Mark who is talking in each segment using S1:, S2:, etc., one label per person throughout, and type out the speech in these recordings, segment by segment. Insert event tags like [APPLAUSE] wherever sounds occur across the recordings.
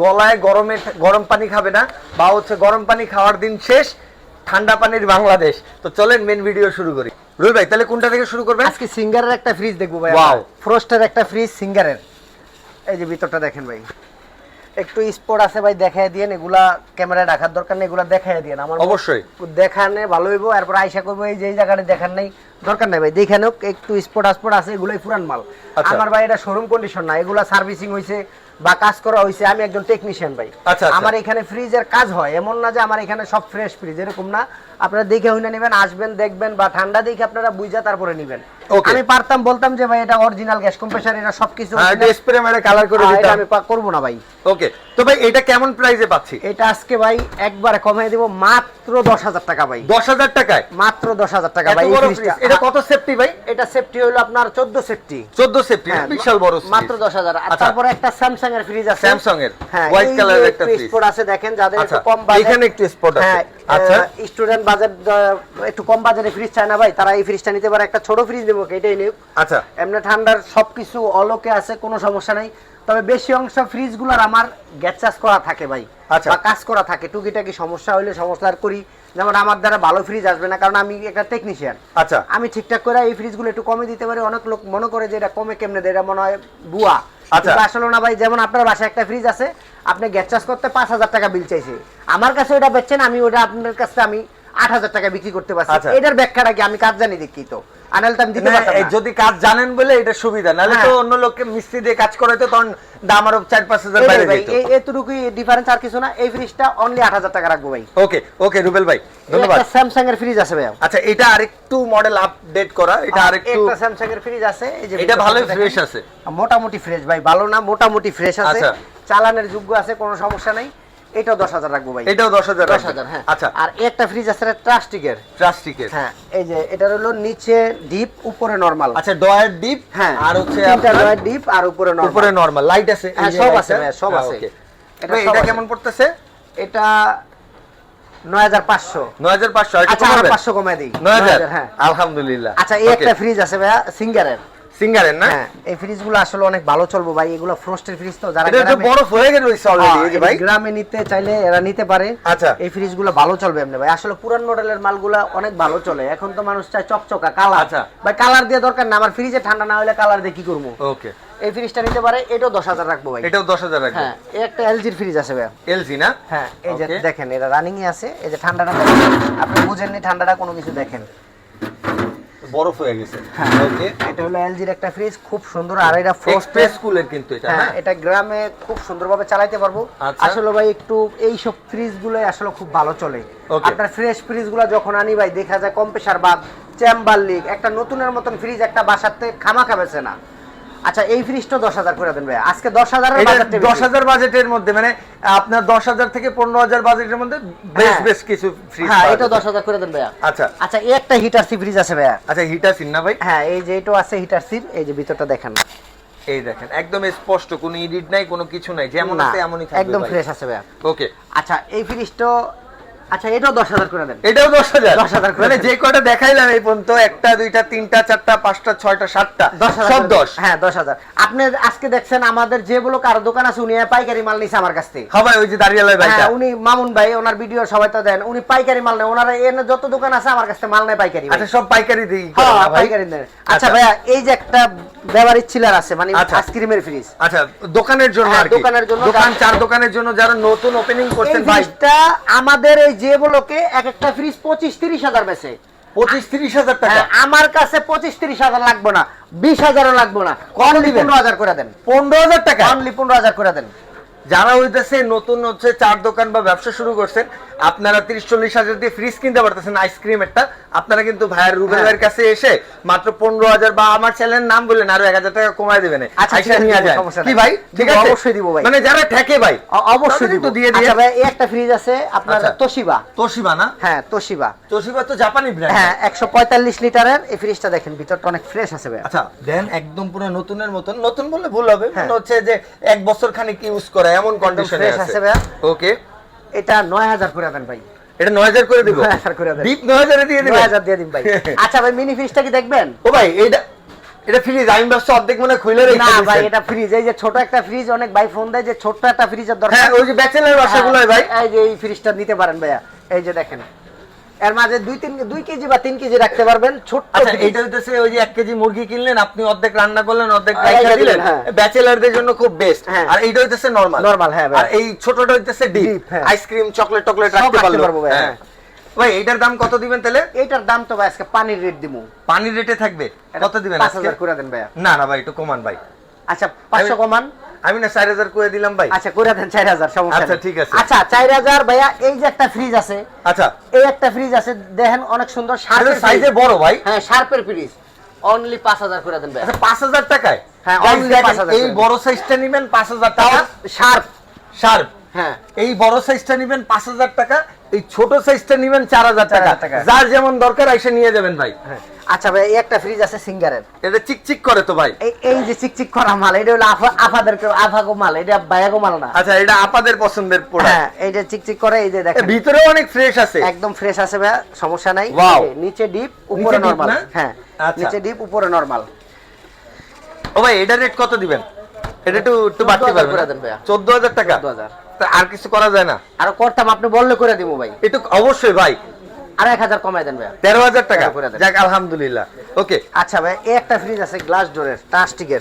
S1: গলায় গরমে গরম পানি খাবে না বা হচ্ছে গরম পানি খাওয়ার দিন শেষ ঠান্ডা পানির বাংলাদেশ। তো চলেন মেন ভিডিও শুরু করি। রুল ভাই তাহলে কোনটা থেকে শুরু করবেন?
S2: আজকে সিঙ্গারের একটা ফ্রিজ দেখব ভাই
S1: Wow.
S2: ফ্রস্টের একটা ফ্রিজ সিঙ্গারের। এই যে ভিতরটা দেখেন ভাই। একটু স্পট আছে ভাই দেখায় দিয়েন। এগুলা ক্যামেরায় রাখার দরকার নেই এগুলা দেখায় দিয়েন। আমার
S1: অবশ্যই।
S2: দেখানে ভালো হইবো এরপর আইসা করব এই যে জায়গাটা দেখার নেই দরকার নাই ভাই। দেখে হোক একটু স্পট আসপট আছে এগুলাই পুরান মাল।
S1: আচ্ছা।
S2: আমার ভাই এটা শোরুম কন্ডিশন না এগুলা সার্ভিসিং হইছে বা কাজ করা হয়েছে আমি একজন টেকনিশিয়ান ভাই
S1: আচ্ছা, আচ্ছা।
S2: আমার এখানে ফ্রিজের কাজ হয় এমন না যে আমার এখানে সব ফ্রেশ ফ্রিজ এরকম না আপনারা দেখে হইনা নেবেন আসবেন দেখবেন বা ঠান্ডা দেখে আপনারা বুঝা তারপরে নেবেন। আমি পারতাম বলতাম যে ভাই এটা অরিজিনাল গ্যাস কম্প্রেসার এটা সবকিছু
S1: হ্যাঁ স্প্রে মেরে কালার করে দিতাম।
S2: আমি পা- করব না ভাই।
S1: ওকে তো ভাই এটা কেমন প্রাইসে পাচ্ছি?
S2: এটা আজকে ভাই একবারে কমাই দিব মাত্র দশ হাজার টাকা ভাই।
S1: দশ হাজার টাকায়?
S2: মাত্র দশ হাজার টাকা ভাই
S1: এটা কত সেফটি ভাই?
S2: এটা সেফটি হলো আপনার চোদ্দ সেফটি
S1: চোদ্দ সেফটি বিশাল বড়
S2: মাত্র দশ হাজার। আর
S1: আচ্ছা।
S2: তারপরে একটা স্যামসাং এর ফ্রিজ আছে।
S1: স্যামসাং এর
S2: হ্যাঁ
S1: হোয়াইট কালারের একটা ফ্রিজ
S2: spot আছে দেখেন যাদের
S1: আচ্ছা,
S2: একটু কম বাজেট
S1: এখানে একটু spot আছে।
S2: হ্যাঁ
S1: আচ্ছা।
S2: স্টুডেন্ট বাজেট একটু কম বাজেটে ফ্রিজ চায় না ভাই তারা এই ফ্রিজটা নিতে পারে একটা ছোট ফ্রিজ দেবো এটাই নিক।
S1: আচ্ছা।
S2: এমনি ঠান্ডার সবকিছু অলোকে আছে কোনো সমস্যা নাই। তবে বেশি অংশ ফ্রিজগুলোর আমার গ্যাস চার্জ করা থাকে ভাই
S1: আচ্ছা।
S2: বা কাজ করা থাকে। টুকিটাকি সমস্যা হইলে সমস্যা করি। যেমন আমার দ্বারা ভালো ফ্রিজ আসবে না কারণ আমি একটা টেকনিশিয়ান
S1: আচ্ছা।
S2: আমি ঠিকঠাক করে এই ফ্রিজগুলো একটু কমে দিতে পারি অনেক লোক মনে করে যে এটা কমে কেমনে দেয় এটা মনে হয় বুয়া।
S1: আচ্ছা।
S2: আসলে না ভাই যেমন আপনার বাসায় একটা ফ্রিজ আছে আপনি গ্যাস চার্জ করতে পাঁচ হাজার টাকা বিল চাইছে। আমার কাছে ওটা বেচছেন আমি ওটা আপনার কাছে আমি আট হাজার টাকা বিক্রি করতে পারছি।
S1: আচ্ছা।
S2: এটার ব্যাখ্যাটা কি? আমি কাজ জানি দেখি তো।
S1: যদি কাজ জানেন বলে এটা সুবিধা নাহলে তো
S2: হ্যাঁ।
S1: অন্য লোককে মিস্ত্রি দিয়ে কাজ করাইতো তখন দাম আরও চার পাঁচ হাজার বাইরে যেত।
S2: এতটুকুই ডিফারেন্স আর কিছু না। এই ফ্রিজটা অনলি আট হাজার টাকা রাখব ভাই।
S1: ওকে ওকে রুবেল ভাই ধন্যবাদ।
S2: স্যামসাং এর ফ্রিজ আছে ভাই
S1: আচ্ছা এটা আরেকটু মডেল আপডেট করা এটা আরেকটু
S2: একটা স্যামসাং এর ফ্রিজ আছে এই যে
S1: এটা ভালোই
S2: দেখেন।
S1: ফ্রেশ আছে।
S2: মোটামুটি ফ্রেশ ভাই ভালো না মোটামুটি ফ্রেশ আছে।
S1: আচ্ছা।
S2: চালানের যোগ্য আছে কোনো সমস্যা নাই। এটাও দশ হাজার রাখব ভাই।
S1: এটাও দশ হাজার
S2: দশ হাজার হ্যাঁ।
S1: আচ্ছা।
S2: আর একটা ফ্রিজ আছে
S1: প্লাস্টিকের
S2: হ্যাঁ এই যে এটার হলো নিচে ডিপ উপরে নর্মাল
S1: আচ্ছা ডয়ার ডিপ
S2: হ্যাঁ
S1: আর হচ্ছে
S2: তিনটা ডিপ আর উপরে নর্মাল
S1: উপরে নরমাল লাইট আছে
S2: হ্যাঁ, সব আছে। ভাই, সব
S1: হ্যাঁ,
S2: আছে। এটা
S1: এটা কেমন পড়তেছে?
S2: এটা
S1: আলহামদুলিল্লাহ।
S2: আচ্ছা এই একটা ফ্রিজ আছে ভাইয়া সিঙ্গারের
S1: সিঙ্গারের না?
S2: হ্যাঁ এই আসলে অনেক ভালো চলবো ভাই। এগুলো ফ্রস্টের ফ্রিজ তো যারা
S1: এটা বরফ হয়ে গেছে রয়েছে অলরেডি এই যে
S2: হ্যাঁ,
S1: ভাই।
S2: গ্রামে নিতে চাইলে এরা নিতে পারে।
S1: আচ্ছা।
S2: এই ভালো চলবে এমনি ভাই। আসলে পুরান মডেলের মালগুলা অনেক ভালো চলে। এখন তো মানুষ চায় চকচকা কালার।
S1: আচ্ছা।
S2: ভাই কালার দিয়ে দরকার না। আমার ফ্রিজে ঠান্ডা না হলে কালার দিয়ে কি করব?
S1: ওকে
S2: এই ফ্রিজটা নিতে পারে এটাও দশ হাজার রাখব ভাই।
S1: এটাও দশ হাজার রাখবে।
S2: হ্যাঁ একটা এলজির ফ্রিজ আছে ভাই
S1: এলজি না?
S2: হ্যাঁ এই যে দেখেন এটা রানিং এ আছে। এই যে ঠান্ডাটা। আপনি বুঝেননি ঠান্ডাটা কোনো কিছু দেখেন।
S1: বরফ হয়ে গেছে।
S2: হ্যাঁ।
S1: ওকে
S2: এটা হলো এলজির একটা ফ্রিজ খুব সুন্দর। আর এটা ফ্রস্ট
S1: এক্সপ্রেস কুলের কিন্তু এটা
S2: হ্যাঁ
S1: হ্যাঁ।
S2: এটা গ্রামে খুব সুন্দরভাবে চালাইতে পারব।
S1: আচ্ছা।
S2: আসলে ভাই একটু এই সব ফ্রিজগুলো আসলে খুব ভালো চলে. আপনার ফ্রেশ ফ্রিজগুলো যখন আনি ভাই দেখা যায় কম্প্রেসার বাদ চেম্বার লিক একটা নতুনের মতন ফ্রিজ একটা বাসাতে খামা খাবেছে না। আচ্ছা এই ফ্রিজটা দশ হাজার করে দেন ভাই আজকে দশ বাজারটা
S1: দশ হাজার বাজেটের মধ্যে মানে আপনার দশ হাজার থেকে পনেরো হাজার বাজেটের মধ্যে বেশ
S2: হ্যাঁ।
S1: বেশ কিছু ফ্রি
S2: হ্যাঁ এটা দশ হাজার করে দেন ভাইয়া।
S1: আচ্ছা।
S2: আচ্ছা এই একটা হিটার সি ফ্রিজ আছে ভাইয়া।
S1: আচ্ছা হিটার সিন না ভাই?
S2: হ্যাঁ এই যে এটাও আছে হিটার সির এই যে ভিতরটা দেখেন না।
S1: এই দেখেন একদম স্পষ্ট কোনো এডিট নাই কোনো কিছু নাই যেমন আছে এমনই থাকবে
S2: একদম ফ্রেশ আছে ভাইয়া।
S1: ওকে
S2: আচ্ছা এই ফ্রিজটা আচ্ছা এটাও দশ হাজার করে দেন।
S1: এটাও দশ হাজার?
S2: 10,000 করে
S1: মানে যে কটা দেখাইলাম এই পর্যন্ত একটা দুইটা তিনটা চারটা পাঁচটা ছয়টা সাতটা
S2: দশ
S1: সব দশ?
S2: হ্যাঁ দশ হাজার। আপনি আজকে দেখছেন আমাদের যে বলো কারও দোকান আছে উনি পাইকারি মাল নিছে আমার কাছ থেকে।
S1: হ্যাঁ ওই যে দাঁড়িয়ে ভাইটা।
S2: হ্যাঁ, উনি মামুন ভাই ওনার ভিডিও সবাই তো দেন। উনি পাইকারি মাল নেয়। ওনারা এনে যত দোকান আছে আমার কাছে মাল নেয় পাইকারি
S1: আচ্ছা সব পাইকারি দিই
S2: হ্যাঁ, পাইকারি দেন। আচ্ছা
S1: আচ্ছা।
S2: ভাইয়া এই যে একটা ব্যবহারিক চিলার আছে মানে
S1: আচ্ছা।
S2: আইসক্রিমের ফ্রিজ
S1: আচ্ছা দোকানের জন্য
S2: হ্যাঁ,
S1: আর
S2: দোকানের জন্য
S1: দোকান চার দোকানের জন্য যারা নতুন ওপেনিং করছেন ভাই।
S2: আমাদের এই যে ব্লকে এক একটা ফ্রিজ পঁচিশ তিরিশ হাজার বেছে
S1: পঁচিশ তিরিশ হাজার টাকা?
S2: হ্যাঁ, আমার কাছে পঁচিশ তিরিশ হাজার লাগবে না বিশ হাজারও লাগবে না? পনেরো হাজার করে দেন।
S1: পনেরো হাজার টাকা?
S2: অনলি পনেরো হাজার করে দেন।
S1: যারা হইতেছে নতুন হচ্ছে চার দোকান বা ব্যবসা শুরু করছেন আপনারা তিরিশ চল্লিশ হাজার দিয়ে ফ্রিজ কিনতে পারতেছেন আইসক্রিম একটা। আপনারা কিন্তু ভাইয়ের রুবেল
S2: হ্যাঁ।
S1: ভাইয়ের কাছে এসে মাত্র পনেরো হাজার বা আমার চ্যানেলের নাম বললেন আরও এক হাজার টাকা কমায় দেবেন
S2: আচ্ছা,
S1: কি ভাই? ঠিক আছে?
S2: অবশ্যই দিব ভাই।
S1: মানে যারা ঠেকে ভাই
S2: অবশ্যই দিব।
S1: দিয়ে দিয়ে।
S2: আচ্ছা ভাই এই একটা ফ্রিজ আছে আপনার
S1: আচ্ছা।
S2: তোশিবা
S1: তোশিবা না?
S2: হ্যাঁ তোশিবা
S1: তোশিবা তো জাপানি ব্র্যান্ড
S2: হ্যাঁ একশো পঁয়তাল্লিশ লিটারের এই ফ্রিজটা দেখেন ভিতরটা অনেক ফ্রেশ আছে ভাই।
S1: আচ্ছা দেন একদম পুরো নতুনের মতন। নতুন বললে ভুল হবে।
S2: হ্যাঁ।
S1: মনে হচ্ছে যে এক বছর খানিক ইউজ করা এমন কন্ডিশনে আছে। ওকে
S2: এটা নয় হাজার করে দেন ভাই।
S1: এটা নয় হাজার করে দিব?
S2: 9,000 করে দেন।
S1: দীপ নয় হাজারে দিয়ে দিব
S2: নয় হাজার দিয়ে দিন ভাই। [LAUGHS] আচ্ছা ভাই মিনি ফ্রিজটা কি দেখবেন?
S1: ও ভাই এটা এটা ফ্রিজ আমি ভাবছি অর্ধেক মনে খুলে রেখে
S2: না ভাই এটা ফ্রিজ এই যে ছোট একটা ফ্রিজ অনেক ভাই ফোন দেয় যে ছোট একটা ফ্রিজের দরকার।
S1: হ্যাঁ ওই যে ব্যাচেলার বাসাগুলো ভাই।
S2: হ্যাঁ, এই যে এই ফ্রিজটা নিতে পারেন ভাইয়া। এই যে দেখেন। এর মাঝে দুই তিন দুই কেজি বা তিন কেজি রাখতে পারবেন ছোট্ট
S1: আচ্ছা। এইটা হইতেছে ওই যে এক কেজি মুরগি কিনলেন আপনি অর্ধেক রান্না করলেন অর্ধেক রাইখা দিলেন।
S2: হ্যাঁ।
S1: ব্যাচেলারদের জন্য খুব বেস্ট
S2: হ্যাঁ।
S1: আর এইটা হইতেছে নরমাল
S2: Normal, হ্যাঁ
S1: আর এই ছোটটা হইতেছে ডিপ। আইসক্রিম চকলেট টকলেট রাখতে পারব
S2: ভাই,
S1: হ্যাঁ।
S2: হ্যাঁ।
S1: ভাই এইটার দাম কত দিবেন তাহলে?
S2: এইটার দাম তো ভাই আজকে পানির রেট দিমু।
S1: পানির রেটে থাকবে। কত দিবেন
S2: পাঁচ
S1: আজকে?
S2: হাজার করে দেন ভাইয়া।
S1: না না ভাই একটু কমান ভাই।
S2: আচ্ছা পাঁচশো
S1: আমি-
S2: কমান।
S1: আমি না চার হাজার করে দিলাম ভাই।
S2: আচ্ছা করে দেন চার হাজার সমস্যা
S1: আচ্ছা, ঠিক আছে।
S2: আচ্ছা চার হাজার ভাইয়া এই যে একটা ফ্রিজ আছে
S1: আচ্ছা।
S2: এই একটা ফ্রিজ আছে দেখেন অনেক সুন্দর শার্পের
S1: সাইজে বড় ভাই।
S2: হ্যাঁ শার্পের ফ্রিজ অনলি পাঁচ হাজার করে দেন ভাই
S1: আচ্ছা পাঁচ হাজার টাকায়?
S2: হ্যাঁ,
S1: অনলি
S2: only
S1: দেখেন,
S2: 5,000
S1: এই বড় সাইজটা নেবেন পাঁচ হাজার টাকা।
S2: শার্প।
S1: শার্প।
S2: হ্যাঁ।
S1: এই বড় সাইজটা নেবেন পাঁচ হাজার টাকা। এই ছোট সাইজটা নিবেন চার হাজার টাকা।
S2: 4,000 টাকা।
S1: যার যেমন দরকার এসে নিয়ে যাবেন ভাই।
S2: হ্যাঁ। আচ্ছা ভাই এই একটা ফ্রিজ আছে সিঙ্গারের।
S1: এটা চিকচিক করে তো ভাই।
S2: এই যে চিকচিক করা মাল এটা হলো আফা আফাদের আফাগো মাল এটা বায়াগো মাল না?
S1: আচ্ছা এটা আপনাদের পছন্দের প্রোডাক্ট
S2: হ্যাঁ যে চিকচিক করে এই যে দেখেন।
S1: ভিতরে অনেক ফ্রেশ আছে।
S2: একদম ফ্রেশ আছে ভাইয়া সমস্যা নাই। নিচে ডিপ উপরে নরমাল হ্যাঁ
S1: আচ্ছা।
S2: নিচে ডিপ উপরে নরমাল
S1: ও ভাই এটা রেট কত দিবেন? এটা একটু একটু
S2: 14,000
S1: বাড়তে পারবেন
S2: করে দেন ভাইয়া।
S1: চোদ্দ হাজার টাকা?
S2: 14,000
S1: তা আর কিছু করা যায় না।
S2: আর করতাম আপনি বললে করে দিব ভাই।
S1: একটু অবশ্যই ভাই।
S2: আর এক হাজার কমাই দেন ভাইয়া।
S1: তেরো হাজার টাকা।
S2: করে দেন।
S1: যাক আলহামদুলিল্লাহ। ওকে
S2: আচ্ছা ভাই এই একটা ফ্রিজ আছে গ্লাস ডোরের প্লাস্টিকের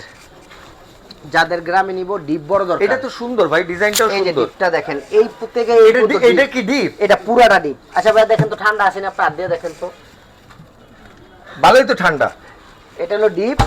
S2: যাদের গ্রামে নিব ডিপ বড় দরকার।
S1: এটা তো সুন্দর ভাই ডিজাইনটাও সুন্দর।
S2: এই ডিপটা দেখেন এই পু- থেকে
S1: এটা এটা কি ডিপ
S2: এটা পুরাটা ডিপ আচ্ছা ভাই দেখেন তো ঠান্ডা আছে না আপনি দিয়ে দেখেন তো।
S1: ভালোই তো ঠান্ডা।
S2: এটা হলো ডিপ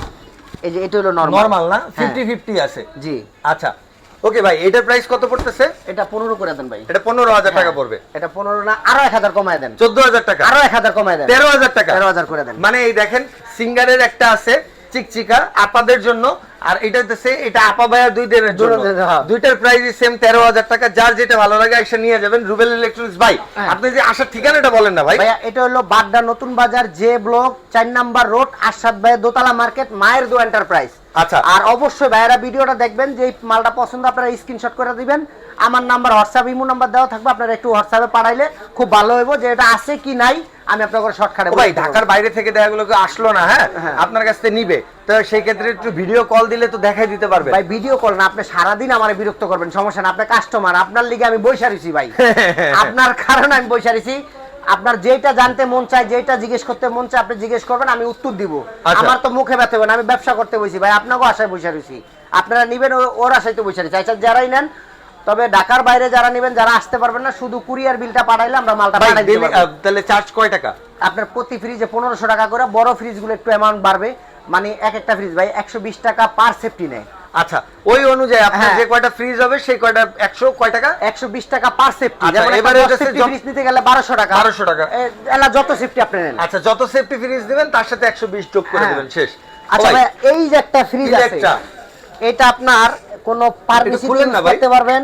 S2: এই যে এটা হলো নরমাল
S1: নরমাল না?
S2: হ্যাঁ।
S1: ফিফটি ফিফটি আছে।
S2: জি।
S1: আচ্ছা ওকে ভাই এটার প্রাইস কত পড়তেছে?
S2: এটা পনেরো করে দেন ভাই।
S1: এটা পনেরো হাজার টাকা
S2: হ্যাঁ,
S1: পড়বে।
S2: এটা পনেরো না আরও এক হাজার কমায় দেন।
S1: চোদ্দ হাজার টাকা।
S2: আরও এক হাজার কমায় দেন।
S1: তেরো হাজার টাকা।
S2: তেরো হাজার করে দেন।
S1: মানে এই দেখেন সিঙ্গারের একটা আছে চিকচিকা আপাদের জন্য আর এটা হচ্ছে এটা আপা ভাইয়া দুই দিনের জন্য।
S2: দুইটার, হ্যাঁ।
S1: প্রাইস সেম তেরো হাজার টাকা। যার যেটা ভালো লাগে এসে নিয়ে যাবেন। রুবেল ইলেকট্রনিক্স ভাই
S2: হ্যাঁ।
S1: আপনি যে আসার ঠিকানাটা বলেন না ভাই।
S2: এটা হলো বাড্ডা নতুন বাজার জে ব্লক চার নাম্বার রোড আশাদ ভাই দোতলা মার্কেট মায়ের দো এন্টারপ্রাইজ
S1: আচ্ছা।
S2: আর অবশ্যই ভাইয়েরা ভিডিওটা দেখবেন যে মালটা পছন্দ আপনারা স্ক্রিনশট করে দিবেন। আমার নাম্বার হোয়াটসঅ্যাপ ইমো নাম্বার দেওয়া থাকবে আপনারা একটু হোয়াটসঅ্যাপে পাঠাইলে খুব ভালো হইব যে এটা আছে কি নাই আমি আপনাকে শর্টকাটে
S1: ভাই ঢাকার বাইরে থেকে দেখা গেলো আসলো না হ্যাঁ?
S2: হ্যাঁ।
S1: আপনার কাছ থেকে নিবে। তো সেই ক্ষেত্রে একটু ভিডিও কল দিলে তো দেখাই দিতে পারবে।
S2: ভাই ভিডিও কল না আপনি সারাদিন আমার বিরক্ত করবেন সমস্যা না আপনার কাস্টমার আপনার লিগে আমি বৈশা রইছি ভাই। [LAUGHS] আপনার কারণে আমি বৈশা রইছি। আপনার যেটা জানতে মন চায় যেটা জিজ্ঞেস করতে মন চায় আপনি জিজ্ঞেস করবেন আমি উত্তর দিব।
S1: আচ্ছা।
S2: আমার তো মুখে ব্যথা হবে আমি ব্যবসা করতে বসি। ভাই আপনাকেও আশায় বসে রইছি। আপনারা নিবেন ওর আশায় তো বসে রয়েছি আচ্ছা যারাই নেন তবে ঢাকার বাইরে যারা নেবেন যারা আসতে পারবেন না শুধু কুরিয়ার বিলটা পাঠাইলে আমরা মালটা পাঠাই
S1: তাহলে চার্জ কয় টাকা?
S2: আপনার প্রতি ফ্রিজে পনেরোশো টাকা করে বড় ফ্রিজগুলো একটু অ্যামাউন্ট বাড়বে। মানে এক একটা ফ্রিজ ভাই একশো বিশ টাকা পার সেফটি নেয়।
S1: আচ্ছা ওই অনুযায়ী আপনার
S2: হ্যাঁ।
S1: যে কয়টা ফ্রিজ হবে সেই কয়টা একশো কয় টাকা
S2: একশো বিশ টাকা পার সেফটি
S1: আচ্ছা,
S2: যেমন
S1: এবারে
S2: ফ্রিজ নিতে গেলে বারোশো টাকা
S1: 1200 টাকা।
S2: এলা যত সেফটি আপনি নেন
S1: আচ্ছা যত সেফটি ফ্রিজ দিবেন তার সাথে একশো বিশ যোগ করে
S2: হ্যাঁ।
S1: দেবেন শেষ
S2: আচ্ছা
S1: ভাই,
S2: এই যে একটা ফ্রিজ আছে। এটা আপনার কোনো
S1: না
S2: করতে পারবেন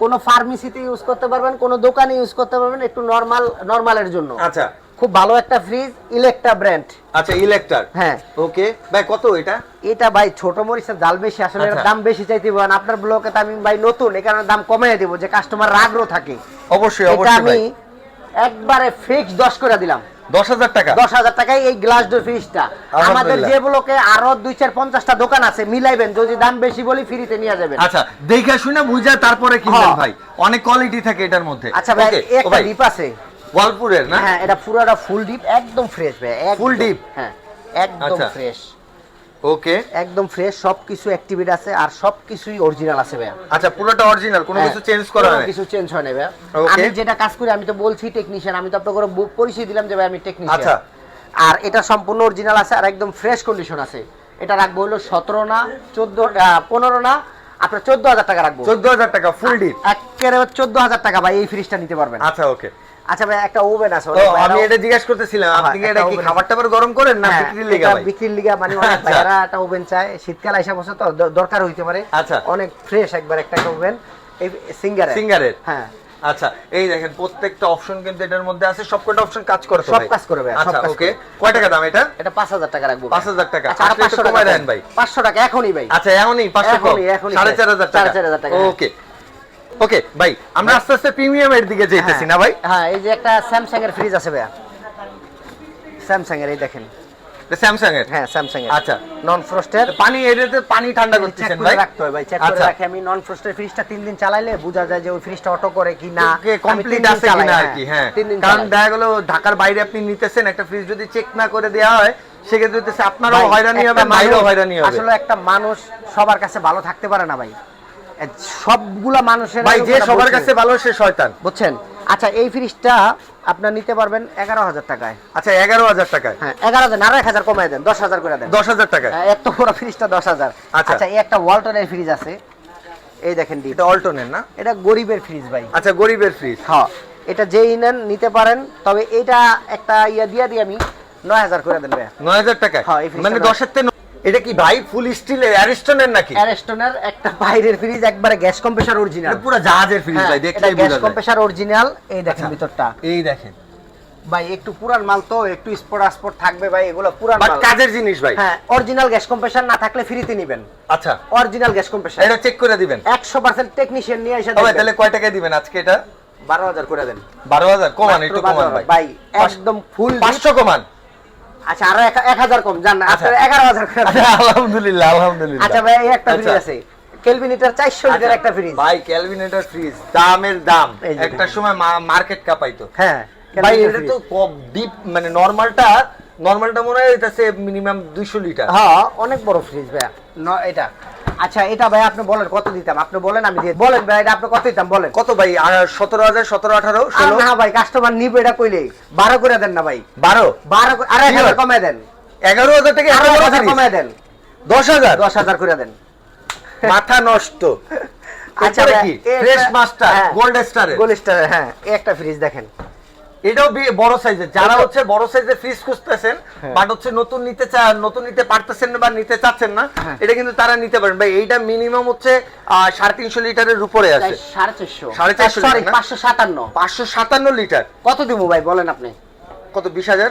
S2: কোনো ফার্মেসিতে ইউজ করতে পারবেন কোনো দোকানে ইউজ করতে পারবেন একটু নরমাল নরমালের জন্য
S1: আচ্ছা
S2: খুব ভালো একটা ফ্রিজ ইলেকট্রা ব্র্যান্ড
S1: আচ্ছা ইলেকট্রার
S2: হ্যাঁ।
S1: ওকে। ভাই কত এটা?
S2: এটা ভাই ছোট মরিচের জাল বেশি আসলে
S1: আচ্ছা।
S2: দাম বেশি চাইতে পারেন আপনার ব্লকে তো আমি ভাই নতুন এই কারণে দাম কমিয়ে দেবো যে কাস্টমার আগ্রহ থাকে।
S1: অবশ্যই
S2: এটা
S1: অবশ্যই
S2: আমি একবারে ফিক্স দশ করে দিলাম।
S1: দশ হাজার টাকা?
S2: দশ হাজার টাকায় এই গ্লাস ডোর ফ্রিজটা আমাদের যে ব্লকে আরও দুই চার পঞ্চাশটা দোকান আছে মিলাইবেন যদি দাম বেশি বলি ফ্রিতে নিয়ে যাবেন।
S1: আচ্ছা দেখে শুনে বুঝা তারপরে কিনবেন
S2: হ্যাঁ।
S1: ভাই। অনেক কোয়ালিটি থাকে এটার মধ্যে।
S2: আচ্ছা ভাই একটা ডিপ আছে।
S1: ওয়ালপুরের না?
S2: হ্যাঁ এটা পুরোটা ফুল ডিপ একদম ফ্রেশ ভাই।
S1: Full deep?
S2: হ্যাঁ একদম
S1: আচ্ছা।
S2: ফ্রেশ
S1: ওকে
S2: একদম ফ্রেশ সবকিছু অ্যাক্টিভিটি আছে আর সবকিছুই অরিজিনাল আছে ভাই
S1: আচ্ছা পুরোটা অরিজিনাল কোনো কিছু চেঞ্জ করা হয়
S2: কিছু চেঞ্জ হয় না ভাই আমি যেটা কাজ করি আমি তো বলছি টেকনিশিয়ান আমি তো আপনাকে পরিচয় দিলাম যে ভাই আমি টেকনিশিয়ান
S1: আচ্ছা।
S2: আর এটা সম্পূর্ণ অরিজিনাল আছে আর একদম ফ্রেশ কন্ডিশন আছে। এটা রাখব হলো সতেরো না চোদ্দ পনেরো না আপনার চোদ্দ হাজার টাকা রাখব।
S1: চোদ্দ হাজার টাকা ফুল ডিপ
S2: একেবারে চোদ্দ হাজার টাকা ভাই এই ফ্রিজটা নিতে পারবেন।
S1: আচ্ছা ওকে
S2: আচ্ছা ভাই একটা ওভেন আছে
S1: আমি এটা জিজ্ঞেস করতেছিলাম
S2: হ্যাঁ,
S1: আপনি এটা কি খাবার টাবার গরম করেন না
S2: হ্যাঁ,
S1: বিক্রির লেগে ভাই
S2: বিক্রির লিগা মানে অনেক
S1: আচ্ছা।
S2: ভাইয়েরা একটা ওভেন চায় শীতকাল আইসা বসে তো দরকার হইতে পারে।
S1: আচ্ছা।
S2: অনেক ফ্রেশ একবার একটা ওভেন এই সিঙ্গার
S1: সিঙ্গারের
S2: হ্যাঁ।
S1: আচ্ছা এই দেখেন প্রত্যেকটা অপশন কিন্তু এটার মধ্যে আছে সবকটা অপশন কাজ করে
S2: সব কাজ করে ভাই,
S1: আচ্ছা ওকে। কয় টাকা দাম এটা?
S2: এটা পাঁচ হাজার টাকা রাখব
S1: 5,000 টাকা।
S2: আচ্ছা আর
S1: আসলে একটু
S2: পাঁচশো টাকা
S1: দেন ভাই।
S2: পাঁচশো টাকা এখনই ভাই।
S1: আচ্ছা পাঁচশো কম।
S2: এখনই, এখনই
S1: সাড়ে চার হাজার টাকা।
S2: সাড়ে চার হাজার টাকা।
S1: ওকে। ওকে ভাই আমরা আস্তে আস্তে প্রিমিয়ামের দিকে যেতেছি না ভাই?
S2: হ্যাঁ এই যে একটা স্যামসাং এর ফ্রিজ আছে ভাইয়া। স্যামসাং এর এই দেখেন।
S1: স্যামসাং এর?
S2: হ্যাঁ স্যামসাং এর।
S1: আচ্ছা।
S2: নন ফ্রস্টের
S1: পানি এটাতে পানি ঠান্ডা করতেছেন ভাই?
S2: রাখতে হয় ভাই চেক করে
S1: আচ্ছা।
S2: রাখি। আমি নন ফ্রস্টের ফ্রিজটা তিন দিন চালাইলে বোঝা যায় যে ওই ফ্রিজটা অটো করে কি না
S1: কমপ্লিট আছে কিনা আর কি হ্যাঁ।
S2: তিন দিন
S1: কারণ দেখা গেল ঢাকার বাইরে আপনি নিতেছেন একটা ফ্রিজ যদি চেক না করে দেওয়া হয় সেক্ষেত্রে আপনারও হয়রানি হবে
S2: মানুষ-
S1: হয়রানি হবে।
S2: আসলে একটা মানুষ সবার কাছে ভালো থাকতে পারে না ভাই। সবগুলা মানুষের
S1: ভাই যে সবার কাছে ভালো সে শয়তান।
S2: বুঝছেন? আচ্ছা এই ফ্রিজটা আপনার নিতে পারবেন এগারো হাজার টাকায়।
S1: আচ্ছা এগারো হাজার টাকায়?
S2: হ্যাঁ এগারো হাজার আর এক হাজার কমাই দেন দশ হাজার করে দেন।
S1: দশ হাজার টাকায়?
S2: হ্যাঁ, এত বড় ফ্রিজটা দশ হাজার।
S1: আচ্ছা।
S2: আচ্ছা এই একটা ওয়ালটনের ফ্রিজ আছে। এই দেখেন
S1: এটা অল্টনের না?
S2: এটা গরিবের ফ্রিজ ভাই।
S1: আচ্ছা গরিবের ফ্রিজ।
S2: হ্যাঁ এটা যেই নেন নিতে পারেন। তবে এটা একটা ইয়া দিয়া দিয়ে আমি নয় হাজার করে দেন ভাই
S1: নয় হাজার টাকায়?
S2: হ্যাঁ,
S1: মানে। দশের ন- এটা কি ভাই ফুল স্টিলের অ্যারিস্টনের নাকি?
S2: অ্যারেস্টনের একটা বাইরের ফ্রিজ একবারে গ্যাস কম্প্রেসার অরিজিনাল
S1: পুরো জাহাজের ফ্রিজ ভাই
S2: হ্যাঁ,
S1: দেখলেই
S2: গ্যাস
S1: বোঝা যায়।
S2: কম্প্রেসার অরিজিনাল এই দেখেন
S1: আচ্ছা।
S2: ভিতরটা।
S1: এই দেখেন।
S2: ভাই একটু পুরান মাল তো একটু স্পট স্পট থাকবে ভাই এগুলো পুরান মাল।
S1: কাজের জিনিস ভাই।
S2: হ্যাঁ অরিজিনাল গ্যাস কম্প্রেসার না থাকলে ফ্রিতে নেবেন।
S1: আচ্ছা।
S2: অরিজিনাল গ্যাস কম্প্রেসার
S1: এটা চেক করে দিবেন।
S2: একশো পার্সেন্ট টেকনিশিয়ান নিয়ে এসে
S1: তবে
S2: দেখবেন।
S1: তাহলে কয় টাকায় দিবেন আজকে এটা?
S2: বারো হাজার করে দেন।
S1: বারো হাজার কমান একটু কমান ভাই।
S2: ভাই একদম ফুল
S1: পাঁচশো কমান।
S2: আচ্ছা আরও এক- এক হাজার কম জান না
S1: আচ্ছা।
S2: আপনার এগারো হাজার।
S1: আচ্ছা, আলহামদুলিল্লাহ আলহামদুলিল্লাহ
S2: আচ্ছা ভাই একটা ফ্রিজ
S1: আচ্ছা।
S2: আছে কেলভিনিটার চারশো লিটার একটা ফ্রিজ
S1: ভাই ক্যালভিনেটার ফ্রিজ দামের দাম একটা। সময় মার্কেট কাপাইতো
S2: হ্যাঁ
S1: ভাই এটা তো ডিপ মানে নরমালটা নরমালটা মনে হয় এটাছে মিনিমাম দুইশো লিটার
S2: হ্যাঁ অনেক বড় ফ্রিজ ভাইয়া। ন- এটা। আচ্ছা এটা ভাই আপনি বলেন কত দিতাম? আপনি বলেন আমি দিয়ে বলেন ভাই এটা আপনি কত দিতাম? বলেন।
S1: কত ভাই? সতেরো হাজার সতেরো আঠারো ষোলো?
S2: না ভাই কাস্টমার নিবে এটা কইলে বারো করে দেন না ভাই।
S1: বারো?
S2: বারো আরও হাজার কমায় দেন।
S1: এগারো হাজার টাকা আরও
S2: হাজার? কমায় দেন।
S1: দশ হাজার?
S2: দশ হাজার করে দেন।
S1: মাথা নষ্ট।
S2: আচ্ছা
S1: কি? ফ্রেশ মাস্টার
S2: হ্যাঁ।
S1: গোল্ড স্টারের
S2: গোল্ড স্টারের হ্যাঁ। এই একটা ফ্রিজ দেখেন।
S1: এটাও বড় সাইজের যারা হচ্ছে বড় সাইজের ফ্রিজ খুঁজতেছেন
S2: হ্যাঁ।
S1: বাট হচ্ছে নতুন নিতে চান নতুন নিতে পারতেছেন না বা নিতে চাচ্ছেন না
S2: হ্যাঁ।
S1: এটা কিন্তু তারা নিতে পারেন। ভাই এইটা মিনিমাম হচ্ছে সাড়ে তিনশো লিটারের উপরে আছে।
S2: সাড়ে চারশো।
S1: সাড়ে চারশো
S2: পাঁচশো সাতান্ন।
S1: পাঁচশো সাতান্ন লিটার।
S2: কত দিব ভাই বলেন আপনি?
S1: কত বিশ হাজার?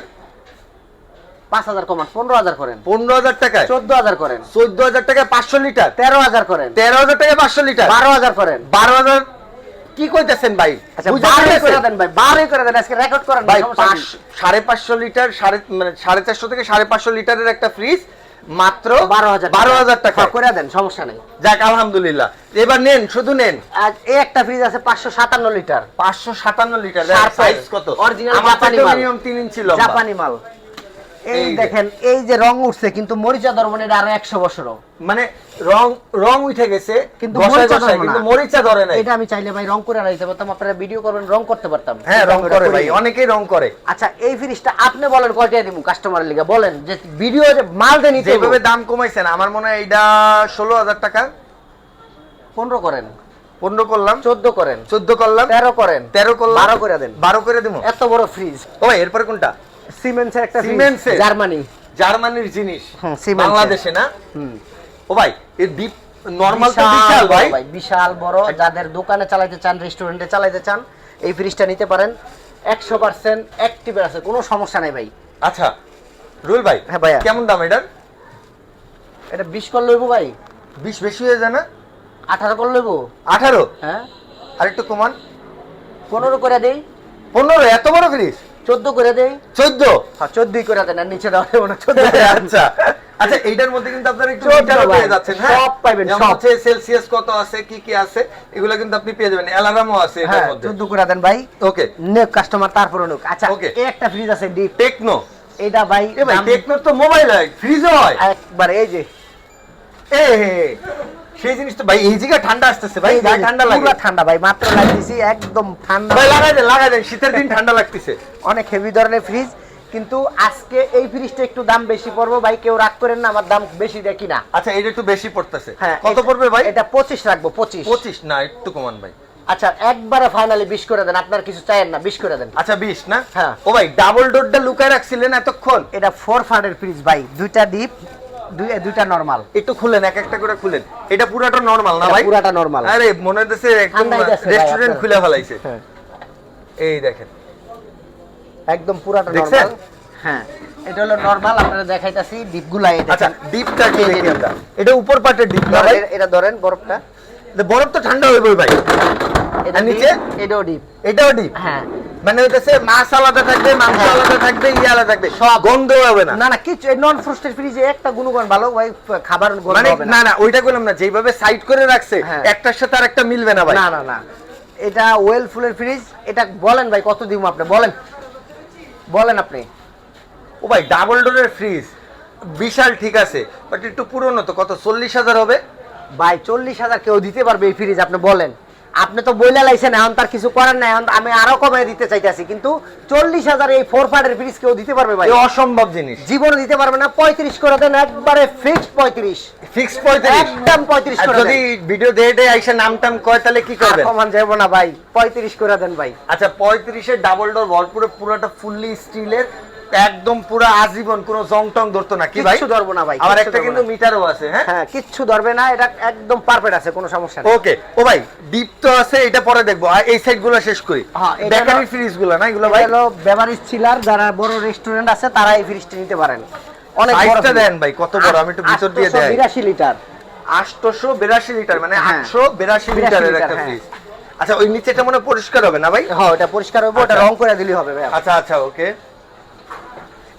S2: পাঁচ হাজার কমান পনেরো হাজার করেন।
S1: পনেরো হাজার টাকায়?
S2: চোদ্দ হাজার করেন।
S1: চোদ্দ হাজার টাকায় পাঁচশো লিটার?
S2: তেরো হাজার করেন।
S1: তেরো হাজার টাকায় পাঁচশো লিটার?
S2: বারো হাজার করেন।
S1: বারো হাজার কি কইতেছেন ভাই?
S2: আচ্ছা বারোই করে দেন ভাই বারোই করে দেন আজকে রেকর্ড করেন
S1: ভাই পাঁচ সাড়ে পাঁচশো লিটার সাড়ে মানে সাড়ে চারশো থেকে সাড়ে পাঁচশো লিটারের একটা ফ্রিজ মাত্র
S2: বারো হাজার
S1: বারো হাজার টাকা।
S2: হ্যাঁ, করে দেন সমস্যা নেই।
S1: যাক আলহামদুলিল্লাহ। এবার নেন শুধু নেন।
S2: আর এই একটা ফ্রিজ আছে পাঁচশো সাতান্ন লিটার।
S1: পাঁচশো সাতান্ন লিটার সাইজ কত? আমার
S2: জাপানি মাল।
S1: তিন ইঞ্চি
S2: জাপানি মাল। এই দেখেন এই যে রং উঠছে কিন্তু মরিচা আরও একশো বছরও।
S1: মানে রং রং উঠে গেছে
S2: কিন্তু মরিচা
S1: ঘষায়, কিন্তু
S2: না।
S1: মরিচা ধরে নাই।
S2: এটা আমি চাইলে ভাই রং করে রাখতে পারতাম আপনারা ভিডিও করবেন রং করতে পারতাম।
S1: হ্যাঁ রং করে ভাই অনেকেই রং করে।
S2: আচ্ছা এই ফ্রিজটা আপনি বলেন কয়টা দিব কাস্টমারের লিগে? বলেন যে ভিডিও যে মাল দিয়ে নিতে
S1: যেভাবে দাম কমাইছেন আমার মনে হয় এটা ষোলো হাজার টাকা।
S2: পনেরো করেন।
S1: পনেরো করলাম।
S2: চোদ্দ করেন।
S1: চোদ্দ করলাম।
S2: তেরো করেন।
S1: তেরো করলাম।
S2: বারো করে দেন।
S1: বারো করে দেবো
S2: এত বড় ফ্রিজ
S1: ও এরপরে কোনটা?
S2: সিমেন্সের একটা
S1: সিমেন্সের?
S2: জার্মানি।
S1: জার্মানির জিনিস। বাংলাদেশে না?
S2: হুম।
S1: ও ভাই এর ডিপ নরমাল তো
S2: বিশাল
S1: ভাই।
S2: ভাই বিশাল বড়। যাদের দোকানে চালাইতে চান রেস্টুরেন্টে চালাইতে চান এই ফ্রিজটা নিতে পারেন। একশো পার্সেন্ট অ্যাক্টিভ আছে কোনো সমস্যা নেই ভাই।
S1: আচ্ছা রুল ভাই
S2: হ্যাঁ ভাইয়া।
S1: কেমন দাম এটার?
S2: এটা বিশ কর লইব ভাই।
S1: বিশ বেশি হয়ে যায় না?
S2: আঠারো কর লইব।
S1: আঠারো?
S2: হ্যাঁ।
S1: আরেকটু কমান।
S2: পনেরো করে দেই।
S1: পনেরো? এত বড় ফ্রিজ
S2: চোদ্দ করে দেই
S1: চোদ্দ?
S2: হ্যাঁ চোদ্দই করে দেন আর নিচে দেওয়া যাবে না চোদ্দ [LAUGHS]
S1: আচ্ছা। আচ্ছা এইটার মধ্যে কিন্তু আপনারা একটু পেয়ে যাচ্ছেন হ্যাঁ?
S2: সব
S1: যেমন
S2: সব।
S1: হচ্ছে সেলসিয়াস কত আছে কি কি আছে এগুলো কিন্তু আপনি পেয়ে যাবেন। অ্যালার্মও আছে এটার
S2: হ্যাঁ
S1: মধ্যে।
S2: চোদ্দ করে দেন ভাই।
S1: ওকে
S2: নেক কাস্টমার তারপরে নোক। আচ্ছা. এই একটা ফ্রিজ আছে ডিপ
S1: টেকনো
S2: এটা ভাই
S1: এ ভাই টেকনোর তো মোবাইল হয় ফ্রিজও হয়।
S2: একবার এই যে।
S1: এ। সেই জিনিস তো ভাই এই ঠান্ডা আসতেছে ভাই ঠান্ডা লাগে।
S2: পুরা ঠান্ডা ভাই মাত্র একদম ঠান্ডা।
S1: ভাই লাগাই দেন লাগাই দেন শীতের দিন [LAUGHS] ঠান্ডা লাগতেছে।
S2: অনেক হেভি ধরনের ফ্রিজ কিন্তু আজকে এই ফ্রিজটা একটু দাম বেশি পড়ব ভাই কেউ রাগ করেন না আমার দাম বেশি দেখি না।
S1: আচ্ছা এটা একটু বেশি পড়তেছে।
S2: হ্যাঁ
S1: কত পড়বে ভাই?
S2: এটা পঁচিশ রাখব পঁচিশ।
S1: পঁচিশ না একটু কমান ভাই।
S2: আচ্ছা একবারে ফাইনালি বিশ করে দেন আপনার কিছু চাইেন না বিশ করে দেন।
S1: আচ্ছা বিশ না?
S2: হ্যাঁ।
S1: ও ভাই ডাবল ডোরটা লুকায় রাখছিলেন এতক্ষণ?
S2: এটা ফোর ফান্ডের ফ্রিজ ভাই দুইটা ডিপ দুই দুইটা নরমাল
S1: একটু খুলেন এক একটা করে খুলেন। এটা পুরাটা নরমাল না ভাই?
S2: পুরাটা normal।
S1: আরে মনে হচ্ছে একদম রেস্টুরেন্ট খুলে ফেলাইছে।
S2: হ্যাঁ।
S1: এই দেখেন।
S2: একদম পুরাটা নরমাল হ্যাঁ। এটা হলো নরমাল আপনারা দেখাইতাছি ডিপগুলা এই
S1: আচ্ছা ডিপটা কি দেখি আমরা? এটা উপর পাটের ডিপ না ভাই?
S2: এটা ধরেন বরফটা।
S1: বরফ তো ঠান্ডা হইবই ভাই।
S2: এটা
S1: নিচে?
S2: এটাও ডিপ।
S1: এটাও ডিপ?
S2: হ্যাঁ।
S1: মানে হইতেছে মাছ আলাদা থাকবে মাংস আলাদা থাকবে ইয়ে আলাদা থাকবে
S2: সব।
S1: গন্ধ হবে না।
S2: না না কিছু নন ফ্রোস্টেড ফ্রিজে একটা গুণগণ ভালো ভাই খাবার
S1: মানে না। না ওইটা বললাম না যেভাবে সাইড করে রাখছে
S2: হ্যাঁ।
S1: একটার সাথে আর একটা মিলবে না ভাই।
S2: না না না এটা ওয়েল ফুলের ফ্রিজ এটা বলেন ভাই কত দিব আপনি? বলেন। বলেন আপনি।
S1: ও ভাই ডাবল ডোরের ফ্রিজ বিশাল ঠিক আছে বাট একটু পুরনো তো কত চল্লিশ হাজার হবে?
S2: ভাই চল্লিশ হাজার কেউ দিতে পারবে এই ফ্রিজ আপনি বলেন। আপনি তো বইলা লাইছেন এখন তার কিছু করার নাই এখন আমি আরও কমাই দিতে চাইতেছি কিন্তু চল্লিশ হাজার এই ফোর পার্টের ফ্রিজ কেউ দিতে পারবে ভাই?
S1: অসম্ভব জিনিস।
S2: জীবনে দিতে পারবে না পঁয়ত্রিশ করে দেন একবারে ফিক্সড পঁয়ত্রিশ।
S1: ফিক্স পঁয়ত্রিশ।
S2: একদম পঁয়ত্রিশ করে
S1: যদি ভিডিও দেখে আইসা নাম টাম কয় তাহলে কি করবেন?
S2: কমান যাব না ভাই পঁয়ত্রিশ করে দেন ভাই।
S1: আচ্ছা পঁয়ত্রিশের ডাবল ডোর ওয়াল পুরো পুরোটা ফুললি স্টিলের একদম পুরো আজীবন কোনো জং টং ধরতো না কি ভাই?
S2: কিচ্ছু ধরবো না ভাই,
S1: আমার একটা কিন্তু মিটারও আছে হ্যাঁ?
S2: হ্যাঁ কিচ্ছু ধরবে না এটা একদম পারফেক্ট আছে কোনো সমস্যা নেই।
S1: ওকে ও ভাই ডিপ তো আছে এটা পরে দেখব। আর এই সাইডগুলো শেষ করি।
S2: হ্যাঁ,
S1: বেকারি
S2: হলো-
S1: ফ্রিজগুলো না এগুলো ভাই?
S2: হলো বেভারেজ চিলার যারা বড় রেস্টুরেন্ট আছে তারা এই ফ্রিজটা নিতে পারেন। অনেক বড়
S1: দেন ভাই কত বড়? আমি একটু ভিতর দিয়ে দেই।
S2: 882 লিটার
S1: আটশোশো বিরাশি লিটার মানে
S2: হ্যাঁ।
S1: আটশো বিরাশি লিটারের
S2: লিটার,
S1: একটা
S2: হ্যাঁ।
S1: ফ্রিজ আচ্ছা ওই নিচেটা মনে হয় পরিষ্কার হবে না ভাই?
S2: হ্যাঁ ওটা পরিষ্কার হবে ওটা
S1: আচ্ছা।
S2: রং করে দিলেই হবে ভাই
S1: আচ্ছা আচ্ছা ওকে।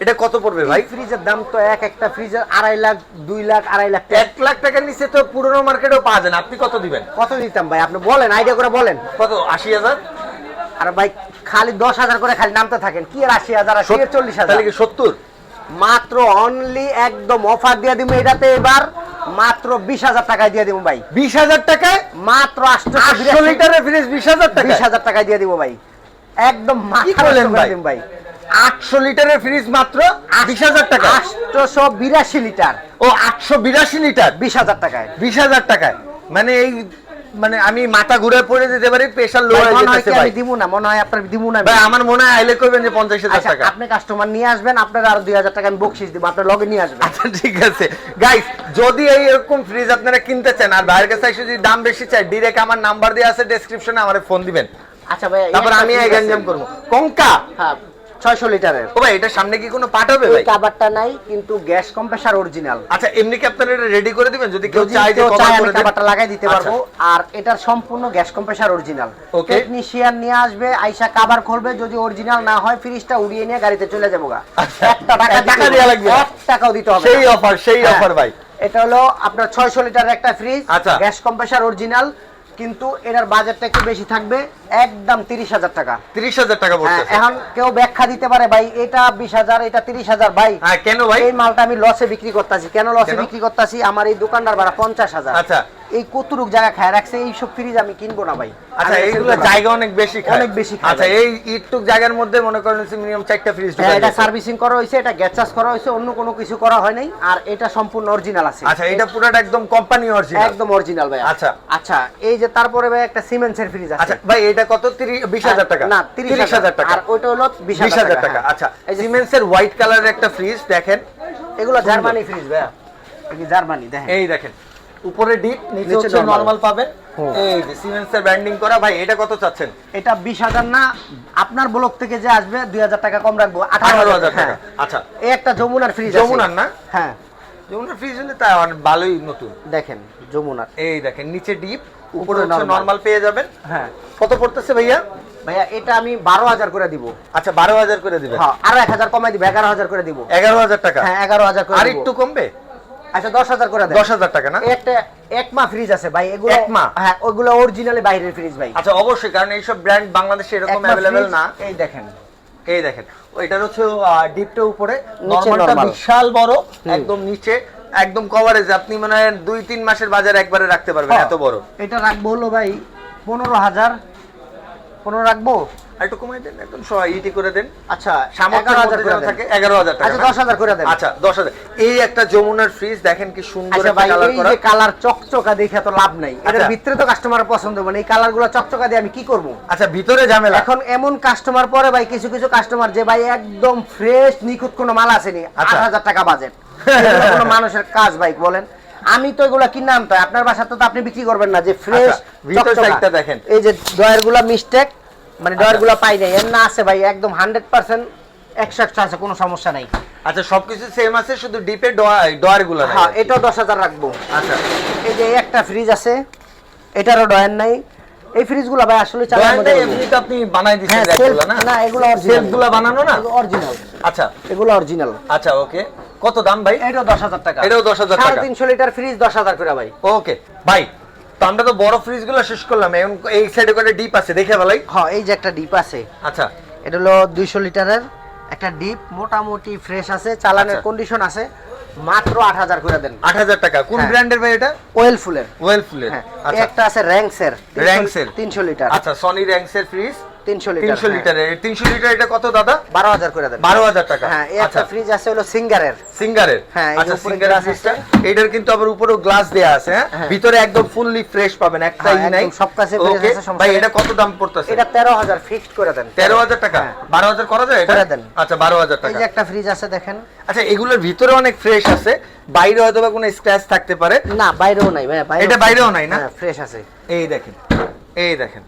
S1: এটা কত পড়বে ভাই?
S2: ফ্রিজের দাম তো এক একটা ফ্রিজের আড়াই লাখ দুই লাখ আড়াই লাখ
S1: এক লাখ টাকার নিচে তো পুরোনো মার্কেটেও পাওয়া যায় না। আপনি কত দিবেন?
S2: কত দিতাম ভাই? আপনি বলেন আইডিয়া করে বলেন।
S1: কত? আশি হাজার?
S2: আর ভাই খালি দশ হাজার করে খালি নামতে থাকেন। কি আর আশি হাজার আশি চল্লিশ হাজার?
S1: তাহলে কি সত্তর?
S2: মাত্র অনলি একদম অফার দিয়ে দিব এটাতে এবার। মাত্র বিশ হাজার টাকায় দিয়ে দিব ভাই।
S1: বিশ হাজার টাকায়?
S2: মাত্র
S1: আটশো লিটারের ফ্রিজ বিশ হাজার টাকা
S2: বিশ হাজার টাকায় দিয়ে দিব ভাই। একদম মাথা
S1: ভাই?
S2: দিম
S1: আটশো লিটারের ফ্রিজ মাত্র বিশ হাজার টাকা
S2: আটশোশো বিরাশি লিটার।
S1: ও আটশো বিরাশি লিটার?
S2: বিশ হাজার টাকায়।
S1: বিশ হাজার টাকায়। মানে এই মানে আমি মাথা ঘুরে পড়ে যেতে পারি প্রেশার লো হয়ে যেতেছে ভাই
S2: দিব না মনে হয় আপনার দিব না
S1: ভাই আমার মনে হয় আইলে করবেন যে পঞ্চাশ হাজার
S2: আচ্ছা,
S1: টাকা।
S2: আপনি কাস্টমার নিয়ে আসবেন আপনার আরও দুই হাজার টাকা আমি বকশিস দিব আপনার লগে নিয়ে আসবেন।
S1: আচ্ছা ঠিক আছে। গাইস যদি এই এরকম ফ্রিজ আপনারা কিনতে চান আর ভাইয়ের কাছে এসে যদি দাম বেশি চাই ডিরেক্ট আমার নাম্বার দিয়ে আছে ডেসক্রিপশনে আমারে ফোন দিবেন।
S2: আচ্ছা ভাই
S1: তারপর আমি এই। গ্যাঞ্জাম করব। কঙ্কা!
S2: হ্যাঁ। ছয়শো লিটারের।
S1: ও ভাই এটা সামনে কি কোনো পাট হবে ভাই?
S2: নাই কিন্তু গ্যাস কম্প্রেসার অরিজিনাল
S1: আচ্ছা এমনি কি আপনারা এটা রেডি করে দিবেন? যদি কেউ চায় যে করে
S2: লাগাই দিতে
S1: আচ্ছা।
S2: পারব আর এটার সম্পূর্ণ গ্যাস কম্প্রেসার অরিজিনাল. টেকনিশিয়ান নিয়ে আসবে খুলবে যদি অরিজিনাল না হয় ফ্রিজটা উড়িয়ে নিয়ে গাড়িতে চলে যাব গা।
S1: আচ্ছা।
S2: একটা টাকা
S1: লাগবে
S2: এক টাকাও দিতে হবে
S1: সেই অফার সেই
S2: হ্যাঁ।
S1: অফার ভাই।
S2: এটা হলো আপনার ছয়শো লিটার একটা ফ্রিজ
S1: আচ্ছা।
S2: গ্যাস কম্প্রেসার অরিজিনাল কিন্তু এটার বাজেটটা একটু বেশি থাকবে একদম তিরিশ হাজার টাকা।
S1: তিরিশ হাজার টাকা
S2: হ্যাঁ, এখন কেউ ব্যাখ্যা দিতে পারে ভাই এটা বিশ হাজার এটা তিরিশ হাজার ভাই।
S1: হ্যাঁ কেন ভাই?
S2: এই মালটা আমি লসে বিক্রি করতেছি। কেন লসে বিক্রি করতেছি? আমার এই দোকানদার ভাড়া পঞ্চাশ হাজার।
S1: আচ্ছা।
S2: এই কতটুক জায়গা খায়? রাখছে এই সব ফ্রিজ আমি কিনবো না ভাই।
S1: আচ্ছা এইগুলো জায়গা অনেক বেশি খায়।
S2: অনেক বেশি খায়
S1: আচ্ছা এই ইটটুক জায়গার মধ্যে মনে করেন মিনিমাম চারটা ফ্রিজ
S2: হ্যাঁ, এটা সার্ভিসিং করা হয়েছে এটা গ্যাস চার্জ করা হয়েছে অন্য কোনো কিছু করা হয় নাই আর এটা সম্পূর্ণ অরিজিনাল আছে।
S1: আচ্ছা এটা পুরোটা একদম কোম্পানি অরিজিনাল
S2: একদম অরিজিনাল ভাই।
S1: আচ্ছা।
S2: আচ্ছা এই যে তারপরে ভাই একটা সিমেন্সের ফ্রিজ আছে।
S1: আচ্ছা ভাই এটা কত? তিরিশ বিশ হাজার টাকা।
S2: না তিরিশ হাজার।
S1: টাকা।
S2: আর ওইটা হলো বিশ
S1: বিশ হাজার টাকা। আচ্ছা
S2: এই যে
S1: সিমেন্সের হোয়াইট কালারের একটা ফ্রিজ দেখেন।
S2: এগুলো জার্মানি ফ্রিজ ভাইয়া। এই জার্মানি দেখেন।
S1: এই দেখেন। উপরে ডিপ নিচে হচ্ছে নরমাল পাবেন। এই যে সিমেন্সের ব্র্যান্ডিং করা ভাই এটা কত চাচ্ছেন?
S2: এটা বিশ হাজার না আপনার ব্লক থেকে যে আসবে দুই হাজার টাকা কম রাখব।
S1: আঠারো
S2: আঠারো
S1: হাজার। টাকা।
S2: হ্যাঁ।
S1: আচ্ছা।
S2: এই একটা যমুনার ফ্রিজ
S1: যমুনার না?
S2: হ্যাঁ।
S1: যমুনার ফ্রিজ হলে তা অনেক ভালোই নতুন।
S2: দেখেন যমুনার।
S1: এই দেখেন নিচে ডিপ উপরে
S2: উপরে
S1: হচ্ছে নরমাল পেয়ে যাবেন।
S2: হ্যাঁ।
S1: কত পড়তেছে ভাইয়া?
S2: ভাইয়া এটা আমি বারো হাজার করে দিব।
S1: আচ্ছা বারো হাজার করে দিবেন।
S2: হ্যাঁ আরও এক হাজার কমাই দিব এগারো হাজার করে দিব।
S1: এগারো হাজার টাকা?
S2: হ্যাঁ এগারো হাজার করে
S1: আর একটু কমবে?
S2: আচ্ছা দশ হাজার করে দেন।
S1: টাকা না?
S2: একটা একমা ফ্রিজ আছে ভাই এগুলো
S1: একমা?
S2: হ্যাঁ ওগুলো অরিজিনালি বাইরের ফ্রিজ ভাই।
S1: আচ্ছা অবশ্যই কারণ ব্র্যান্ড বাংলাদেশে এরকম না।
S2: এই দেখেন।
S1: এই দেখেন ওইটার হচ্ছে ডিপটা উপরে নরমালটা বিশাল বড় একদম নিচে একদম কভারেজ আপনি মানে দুই তিন মাসের বাজার একবারে রাখতে পারবেন
S2: হ্যাঁ।
S1: এত বড়।
S2: এটা রাখব হলো ভাই পনেরো হাজার। পনেরো রাখব?
S1: একটু কমাই দেন একদম ইটি করে দেন।
S2: আচ্ছা
S1: থাকে এগারো হাজার টাকা।
S2: আচ্ছা দশ হাজার করে দেন।
S1: আচ্ছা দশ হাজার। এই একটা যমুনার ফ্রিজ দেখেন কি সুন্দর
S2: আচ্ছা
S1: কালার করা।
S2: যে কালার চকচকা দেখে তো লাভ নাই।
S1: আচ্ছা।
S2: ভিতরে তো কাস্টমার পছন্দ মানে এই কালারগুলো চকচকা দিয়ে আমি কি করব?
S1: আচ্ছা ভিতরে ঝামেলা।
S2: এখন এমন কাস্টমার পরে ভাই কিছু কিছু কাস্টমার যে ভাই একদম ফ্রেশ নিখুঁত কোনো মাল আসেনি। আট। হাজার টাকা বাজেট কোনো মানুষের কাজ ভাই বলেন। আমি তো এগুলা কিনে আনতে আপনার বাসাতে তো আপনি বিক্রি করবেন না যে ফ্রেশ
S1: ভিতর সাইডটা দেখেন।
S2: এই যে ডয়ারগুলা মিস্টেক মানে ডয়ারগুলা পাই নাই। এর না আছে ভাই একদম হান্ড্রেড পার্সেন্ট একশো একশো আছে কোনো সমস্যা নাই।
S1: আচ্ছা সবকিছু সেম আছে শুধু ডিপে ডয়ারগুলো নাই।
S2: হ্যাঁ এটাও দশ হাজার রাখব।
S1: আচ্ছা।
S2: এই যে একটা ফ্রিজ আছে এটারও ডয়ার নাই। এই ফ্রিজগুলো ভাই আসলে মধ্যে
S1: এমনি তো আপনি বানাই দিচ্ছেন
S2: হ্যাঁ, self-
S1: না?
S2: না, এগুলো original।
S1: সেলফগুলো বানানো না?
S2: অরিজিনাল
S1: আচ্ছা।
S2: এগুলো অরিজিনাল
S1: আচ্ছা ওকে। কত দাম ভাই?
S2: এটাও দশ হাজার টাকা।
S1: এটাও 10,000 টাকা।
S2: তিনশো লিটার ফ্রিজ দশ হাজার করে ভাই।
S1: ওকে। ভাই তো আমরা তো বড় ফ্রিজগুলো শেষ করলাম এখন এই সাইডে করে ডিপ আছে? দেখে ভালাই
S2: হ্যাঁ এই যে একটা ডিপ আছে।
S1: আচ্ছা।
S2: এটা হলো দুইশো লিটারের একটা ডিপ মোটামুটি ফ্রেশ আছে চালানের
S1: আচ্ছা।
S2: কন্ডিশন আছে মাত্র আট হাজার করে দেন।
S1: আট হাজার টাকা। কোন। ব্র্যান্ডের ভাই এটা?
S2: ওয়েল ফুলের
S1: ওয়েল ফুলের আচ্ছা।
S2: একটা আছে র্যাঙ্কসের
S1: র্যাংসের
S2: তিনশো লিটার।
S1: আচ্ছা সনি র্যাঙ্কসের ফ্রিজ
S2: তিনশো লিটার
S1: লিটারের। এটা কত দাদা?
S2: করে দেন
S1: টাকা।
S2: হ্যাঁ
S1: আচ্ছা
S2: একটা ফ্রিজ আছে হলো সিঙ্গারের।
S1: সিঙ্গারের?
S2: হ্যাঁ,
S1: আচ্ছা সিঙ্গারের ফ্রিজটা এটার কিন্তু আবার উপরেও গ্লাস দেয়া আছে হ্যাঁ?
S2: হ্যাঁ।
S1: ভিতরে একদম ফুললি ফ্রেশ পাবেন একটা
S2: হ্যাঁ,
S1: ই নাই
S2: সব কাছে fresh আছে,
S1: ভাই এটা কত দাম পড়তেছে?
S2: এটা তেরো হাজার ফিক্সড করে দেন।
S1: টাকা?
S2: হ্যাঁ।
S1: যায় এটা?
S2: করে দেন।
S1: আচ্ছা
S2: এই
S1: টাকা।
S2: যে একটা ফ্রিজ আছে দেখেন।
S1: আচ্ছা এগুলোর ভিতরে অনেক ফ্রেশ আছে বাইরে হয়তো বা কোনো স্ক্র্যাচ থাকতে পারে।
S2: না বাইরেও নাই ভাই
S1: এটা বাইরেও নাই না?
S2: ফ্রেশ আছে।
S1: এই দেখেন এই দেখেন।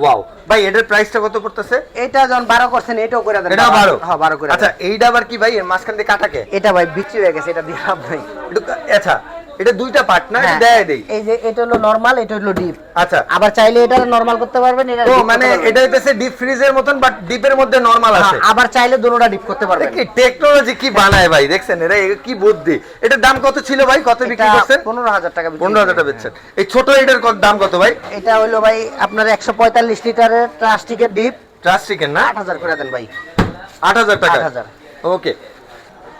S1: ওয়াও ভাই এটার প্রাইসটা কত পড়তেছে?
S2: এটা যখন বারো করছেন এটাও করে দেন
S1: এটা বারো?
S2: হ্যাঁ বারো করে
S1: আচ্ছা এইটা আবার কি ভাই? এর মাঝখান দিয়ে কাটাকে?
S2: এটা ভাই বিক্রি হয়ে গেছে এটা দিয়ে লাভ নাই।
S1: আচ্ছা এটা দুইটা পার্ট না? এটা
S2: হ্যাঁ,
S1: দেয় দেই।
S2: এই যে এটা হলো নরমাল এটা হলো ডিপ
S1: আচ্ছা।
S2: আবার চাইলে এটা নরমাল করতে পারবেন এটা
S1: ও মানে এটা হইতেছে ডিপ ফ্রিজের মতন বাট ডিপের মধ্যে নরমাল আছে।
S2: হ্যাঁ, আবার চাইলে দুটোটা ডিপ করতে পারবেন।
S1: কি টেকনোলজি কি বানায় ভাই দেখছেন? এরা কি বুদ্ধি। এটার দাম কত ছিল ভাই? কত বিক্রি করছেন?
S2: পনেরো হাজার টাকা বিক্রি
S1: পনেরো হাজার টাকা
S2: করি।
S1: বেচছেন। এই ছোট এটার কত দাম কত ভাই?
S2: এটা হলো ভাই আপনার একশো পঁয়তাল্লিশ লিটারের প্লাস্টিকের ডিপ
S1: চিকেন না?
S2: আট হাজার করে দেন ভাই।
S1: আট হাজার টাকা।
S2: 8,000
S1: ওকে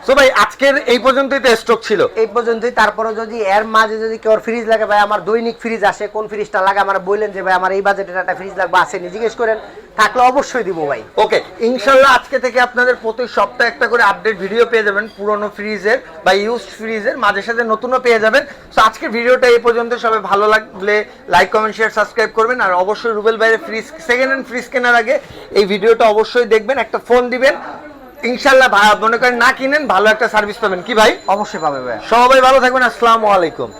S1: সো ভাই আজকের এই পর্যন্তই তো স্টক ছিল।
S2: এই পর্যন্তই। তারপরে যদি এর মাঝে যদি কেউ ফ্রিজ লাগে ভাই আমার দৈনিক ফ্রিজ আসে কোন ফ্রিজটা লাগে আমার বললেন যে ভাই আমার এই বাজেটের একটা ফ্রিজ লাগবে আসেনি। জিজ্ঞেস করেন থাকলে অবশ্যই দিব ভাই।
S1: ওকে ইনশাল্লাহ আজকে থেকে আপনাদের প্রতি সপ্তাহে একটা করে আপডেট ভিডিও পেয়ে যাবেন পুরনো ফ্রিজের বা ইউজ ফ্রিজের মাঝে সাথে নতুনও পেয়ে যাবেন। তো আজকের ভিডিওটা এই পর্যন্ত। সবাই ভালো লাগলে লাইক কমেন্ট শেয়ার সাবস্ক্রাইব করবেন। আর অবশ্যই রুবেল বাইরে ফ্রিজ সেকেন্ড হ্যান্ড ফ্রিজ কেনার আগে এই ভিডিওটা অবশ্যই দেখবেন একটা ফোন দিবেন। ইনশাল্লাহ মনে করেন না কিনেন ভালো একটা সার্ভিস পাবেন। কি ভাই?
S2: অবশ্যই পাবে ভাই
S1: সবাই ভালো থাকবেন আসসালামু আলাইকুম।